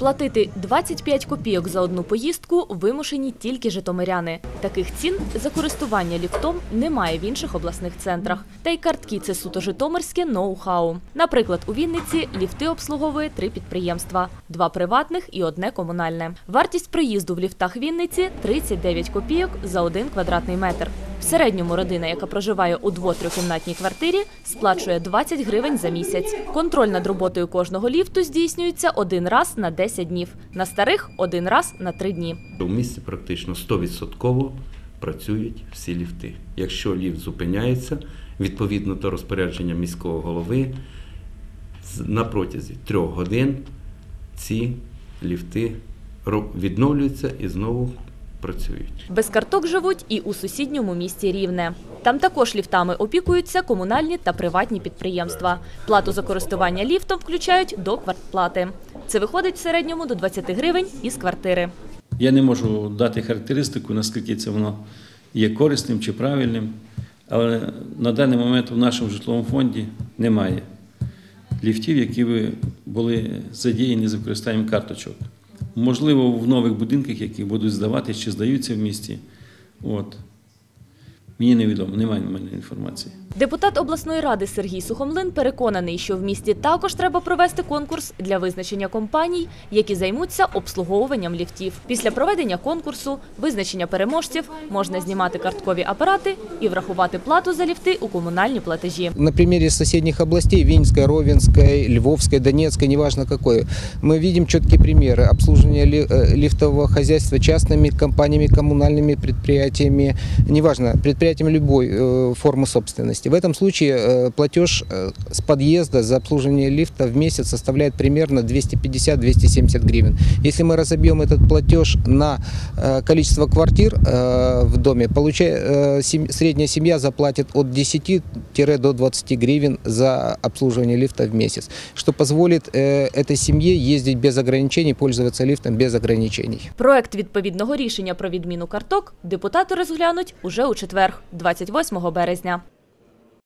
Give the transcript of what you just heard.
Платити 25 копійок за одну поїздку вимушені тільки житомиряни. Таких цін за користування ліфтом немає в інших обласних центрах. Та й картки це суто житомирське ноу-хау. Наприклад, у Вінниці ліфти обслуговує три підприємства: два приватних і одне комунальне. Вартість проїзду в ліфтах Вінниці 39 копійок за один квадратний метр. В середньому родина, яка проживає у дво-трьохкімнатній квартирі, сплачує 20 гривень за місяць. Контроль над роботою кожного ліфту здійснюється один раз на 10 днів, на старих один раз на 3 дні. У місті практично 100% працюють всі ліфти. Якщо ліфт зупиняється, відповідно до розпорядження міського голови, на протязі трьох годин ці ліфти відновлюються і знову працюють. Без карток живуть і у сусідньому місті Рівне. Там також ліфтами опікуються комунальні та приватні підприємства. Плату за користування ліфтом включають до квартплати. Це виходить в середньому до 20 гривень із квартири. Я не можу дати характеристику, наскільки це воно є корисним чи правильним, але на даний момент в нашому житловому фонді немає ліфтів, які би були задіяні з використанням карточок. Можливо, в нових будинках, які будуть здавати чи здаються в місті. От. Мені невідомо, немає в мене інформації. Депутат обласної ради Сергій Сухомлин переконаний, що в місті також треба провести конкурс для визначення компаній, які займуться обслуговуванням ліфтів. Після проведення конкурсу, визначення переможців, можна знімати карткові апарати і врахувати плату за ліфти у комунальні платежі. На примере соседних областей, Винской, Ровенской, Львовской, Донецкой, неважно какой, мы видим четкие примеры обслуживания ли- э, лифтового хозяйства частными компаниями, коммунальными предприятиями, неважно, предприятиями любой э, формы собственности. В этом случае э, платеж э, с подъезда за обслуживание лифта в месяц составляет примерно 250-270 гривен. Если мы разобьем этот платеж на э, количество квартир э, в доме, получая, э, сем- средняя семья заплатит от 10 до 20 гривен за обслуживание лифта в месяц, что позволит э, этой семье ездить без ограничений, пользоваться лифтом без ограничений. Проект відповідного рішення про відміну карток депутати розглянуть уже у четвер, 28 березня.